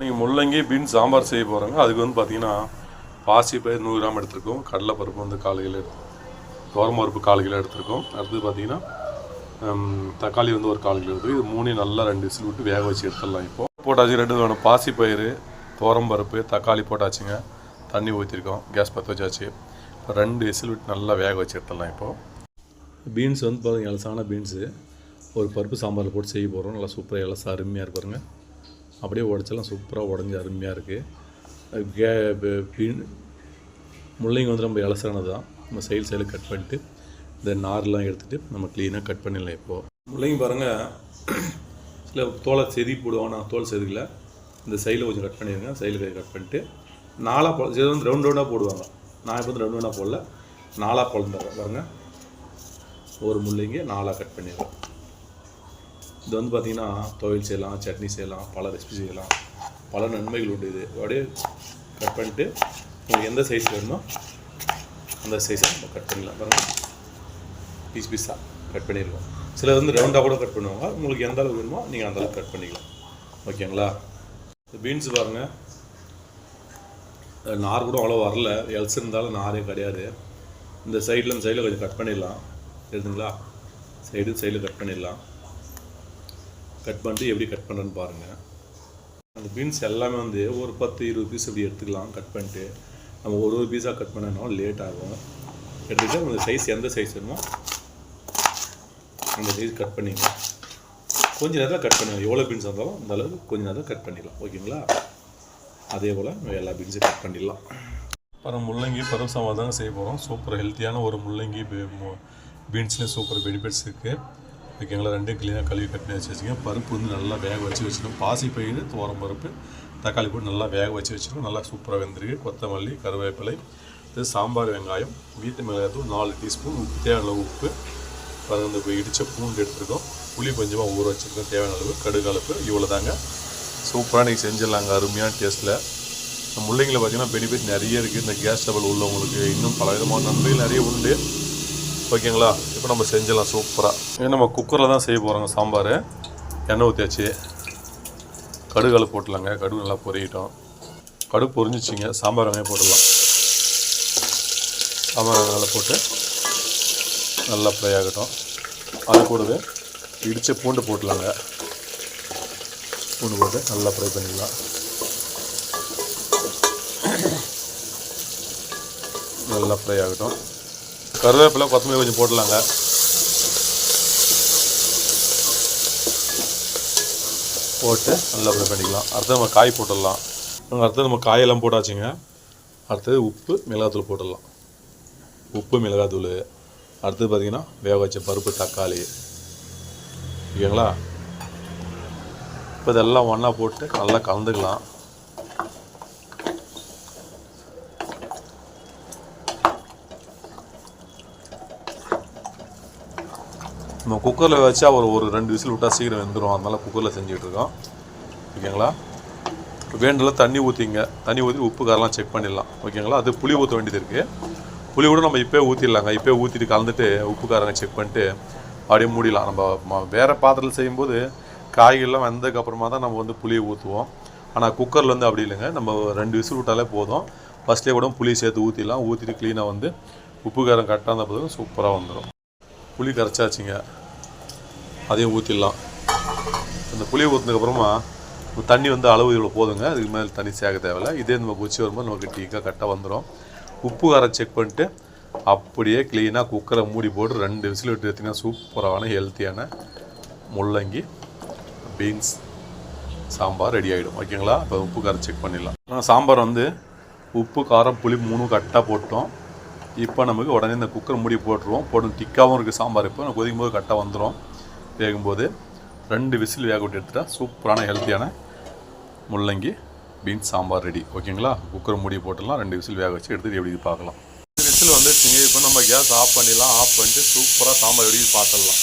நீங்கள் முள்ளங்கி பீன்ஸ் சாம்பார் செய்ய போகிறாங்க அதுக்கு வந்து பார்த்தீங்கன்னா பாசி பயிர் நூறு கிராம் எடுத்திருக்கோம். கடலை பருப்பு வந்து கால் கிலோ துவரம் பருப்பு கால் கிலோ எடுத்திருக்கோம். அடுத்து பார்த்தீங்கன்னா தக்காளி வந்து ஒரு கால் கிலோ எடுத்து இது மூணையும் நல்லா ரெண்டு விசில் விட்டு வேக வச்சு எடுத்துடலாம் இப்போ. போட்டாச்சு ரெண்டு வேணும். பாசி பயிர் துவரம் பருப்பு தக்காளி போட்டாச்சுங்க. தண்ணி ஊற்றிருக்கோம் கேஸ் பற்ற வச்சாச்சு. இப்போ ரெண்டு விசில் விட்டு நல்லா வேக வச்சு எடுத்துடலாம் இப்போது பீன்ஸ் வந்து பாருங்கள் இலசான பீன்ஸு. ஒரு பருப்பு சாம்பாரில் போட்டு செய்ய போகிறோம் நல்லா சூப்பராக இலசா அருமையாக இருப்பாருங்க அப்படியே உடச்செல்லாம் சூப்பராக உடஞ்சி அருமையாக இருக்குது கே முள்ளைங்க வந்து ரொம்ப இலசானது தான் நம்ம சைடு சைடில் கட் பண்ணிட்டு இந்த நார்லாம் எடுத்துகிட்டு நம்ம க்ளீனாக கட் பண்ணிடலாம் இப்போது முள்ளங்கி பாருங்கள் சில தோலை செதி போடுவாங்க நான் தோல் செதுக்கல. இந்த சைடில் கொஞ்சம் கட் பண்ணிடுங்க. சைடில் கட் பண்ணிட்டு நாலாக போ இது வந்து ரவுண்ட் ரவுண்டாக போடுவாங்க. நான் இப்போ வந்து ரவுண்ட் ரவுண்டாக போடல. நாலாக குழந்தைறேன் பாருங்கள் ஒரு முள்ளைங்க நாலாக கட் பண்ணிடுறேன். இது வந்து பார்த்திங்கன்னா துவையல் செய்யலாம் சட்னி செய்யலாம் பல ரெசிபி செய்யலாம். பல நன்மைகள் உண்டு இது. அப்படியே கட் பண்ணிட்டு உங்களுக்கு எந்த சைஸ் வேணுமோ அந்த சைஸை நம்ம கட் பண்ணிடலாம். பாருங்கள் பீஸ் பீஸாக கட் பண்ணிடுவோம் சிலர் வந்து ரவுண்டாக கூட கட் பண்ணுவாங்க. உங்களுக்கு எந்த அளவுக்கு வேணுமோ நீங்கள் அந்த அளவுக்கு கட் பண்ணிக்கலாம். ஓகேங்களா இந்த பீன்ஸ் பாருங்கள் நார் கூட அவ்வளோ வரல. எல்ஸ் இருந்தாலும் நாரே கிடையாது. இந்த சைடில் இந்த சைடில் கொஞ்சம் கட் பண்ணிடலாம். தெரியுதுங்களா சைடு சைடில் கட் பண்ணிடலாம். கட் பண்ணிட்டு எப்படி கட் பண்ணுறேன்னு பாருங்கள் அந்த பீன்ஸ் எல்லாமே வந்து ஒரு பத்து இருபது பீஸ் இப்படி எடுத்துக்கலாம் கட் பண்ணிட்டு. நம்ம ஒரு ஒரு பீஸாக கட் பண்ணனாலும் லேட் ஆகும். எடுத்துக்கிட்டு உங்களுக்கு சைஸ் எந்த சைஸ் வேணுமோ அந்த சைஸ் கட் பண்ணிங்க. கொஞ்ச நேரத்தில் கட் பண்ணிடலாம். எவ்வளோ பீன்ஸ் இருந்தாலும் அந்த அளவுக்கு கொஞ்ச நேரத்தில் கட் பண்ணிடலாம். ஓகேங்களா? அதே போல் நம்ம எல்லா பீன்ஸையும் கட் பண்ணிடலாம். அப்புறம் முள்ளங்கி பருப்பு சாம்பார் தாங்க செய்ய போகிறோம் சூப்பர் ஹெல்த்தியான ஒரு முள்ளங்கி பீன்ஸ்லேயும் சூப்பர் பெனிஃபிட்ஸ் இருக்குது ஓகேங்களா ரெண்டும் க்ளீனாக கழுவி கட் வச்சு வச்சுக்கோங்க பருப்பு வந்து நல்லா வேக வச்சு வச்சுக்கணும் பாசி பயிர் துவரம் பருப்பு தக்காளி போட்டு நல்லா வேக வச்சு வச்சுருக்கோம். நல்லா சூப்பராக வெந்திருக்கு. கொத்தமல்லி கருவேப்பிலை இது சாம்பார் வெங்காயம் வீட்டு மிளகாத்தூள் நாலு டீஸ்பூன் உப்பு தேவையான அளவு உப்பு அப்புறம் இந்த இடித்த பூண்டு எடுத்துருக்கோம். புளி கொஞ்சமாக ஊற வச்சுருக்கோம். தேவையான அளவு கடுகு அளவு இவ்வளோ தாங்க சூப்பராக நீங்கள் செஞ்சிடலாங்க அருமையான டேஸ்ட்டில் முள்ளைங்களை பார்த்தீங்கன்னா பெனிஃபிட் நிறைய இருக்குது இந்த கேஸ் டபுள் உள்ளவங்களுக்கு இன்னும் பல விதமான நன்மைகள் நிறைய உண்டு. ஓகேங்களா? இப்போ நம்ம செஞ்சிடலாம் சூப்பராக நம்ம குக்கரில் தான் செய்ய போகிறோங்க சாம்பார். எண்ணெய் ஊற்றியாச்சு கடுகு போட்டலாங்க கடுகு நல்லா பொறிக்கிட்டோம் கடுகு பொரிஞ்சிச்சிங்க. சாம்பார் வெங்காயம் போட்டுடலாம். சாம்பார் வெங்காயம் நல்லா போட்டு நல்லா ஃப்ரை ஆகட்டும். அது கூடவே இடித்த பூண்டு போட்டலாங்க பூண்டு போட்டு நல்லா ஃப்ரை பண்ணிக்கலாம் நல்லா ஃப்ரை ஆகட்டும். கருவேப்பிலை கொத்தமல்லி கொஞ்சம் போடலாங்க போட்டு நல்லா ஃப்ரை பண்ணிக்கலாம். அடுத்து நம்ம காய் போட்டுடலாம். அடுத்து நம்ம காயெல்லாம் போட்டாச்சுங்க. அடுத்தது உப்பு மிளகாத்தூள் போட்டுடலாம். உப்பு மிளகாத்தூள். அடுத்தது பார்த்திங்கன்னா வேக வச்ச பருப்பு தக்காளி. ஓகேங்களா? இப்போ இதெல்லாம் ஒன்றா போட்டு நல்லா கலந்துக்கலாம். நம்ம குக்கரில் வச்சா ஒரு ஒரு ரெண்டு விசில் விட்டால் சீக்கிரம் வெந்துடும் அதனால் குக்கரில் செஞ்சுட்டு இருக்கோம். ஓகேங்களா? வேண்டில் தண்ணி ஊற்றிங்க தண்ணி ஊற்றி உப்பு காரெல்லாம் செக் பண்ணிடலாம். ஓகேங்களா? அது புளி ஊற்ற வேண்டியது இருக்குது புளி கூட நம்ம இப்போ ஊற்றிடலாங்க இப்போ ஊற்றிட்டு கலந்துட்டு உப்பு காரங்க செக் பண்ணிட்டு அப்படியே மூடிடலாம். நம்ம வேறு பாத்திரத்தில் செய்யும்போது காய்கறிலாம் வெந்ததுக்கப்புறமா தான் நம்ம வந்து புளியை ஊற்றுவோம் ஆனால் குக்கரில் வந்து அப்படி இல்லைங்க. நம்ம ரெண்டு விசில் விட்டாலே போதும். ஃபஸ்ட்டே கூட புளி சேர்த்து ஊற்றிடலாம் ஊற்றிட்டு க்ளீனாக வந்து உப்பு காரம் கரெக்டாக இருந்த போதும். சூப்பராக வந்துடும் புளி கரைச்சாச்சுங்க. அதையும் ஊற்றிடலாம் இந்த புளியை ஊற்றினதுக்கப்புறமா தண்ணி வந்து அளவு இவ்வளோ போதுங்க. அதுக்கு மேலே தண்ணி சேர்க்க தேவையில்ல. இதே நம்ம குச்சி வரும்போது நமக்கு டீக்காக கரெக்டாக வந்துடும் உப்பு காரம் செக் பண்ணிட்டு அப்படியே க்ளீனாக குக்கரை மூடி போட்டு ரெண்டு விசில் விட்டு எடுத்திங்கன்னா சூப்பரான ஹெல்த்தியான முள்ளங்கி பீன்ஸ் சாம்பார் ரெடி ஆகிடும் ஓகேங்களா? இப்போ உப்பு காரம் செக் பண்ணிடலாம். சாம்பார் வந்து உப்பு காரம் புளி மூணும் கரெக்டாக போட்டோம். இப்போ நமக்கு உடனே இந்த குக்கர் மூடி போட்டுருவோம். போட்டு திக்காகவும் இருக்குது சாம்பார். இப்போ நம்ம கொதிக்கும் போது கரெக்டாக வந்துடும் வேகும்போது ரெண்டு விசில் வேக விட்டு எடுத்துட்டா சூப்பரான ஹெல்த்தியான முள்ளங்கி பீன்ஸ் சாம்பார் ரெடி. ஓகேங்களா? குக்கர் மூடி போட்டுடலாம். ரெண்டு விசில் வேக வச்சு எடுத்துகிட்டு எப்படி பார்க்கலாம். விசில் வந்துச்சுங்க. இப்போ நம்ம கேஸ் ஆஃப் பண்ணிடலாம். ஆஃப் பண்ணிட்டு சூப்பராக சாம்பார் எப்படி பார்த்துடலாம்.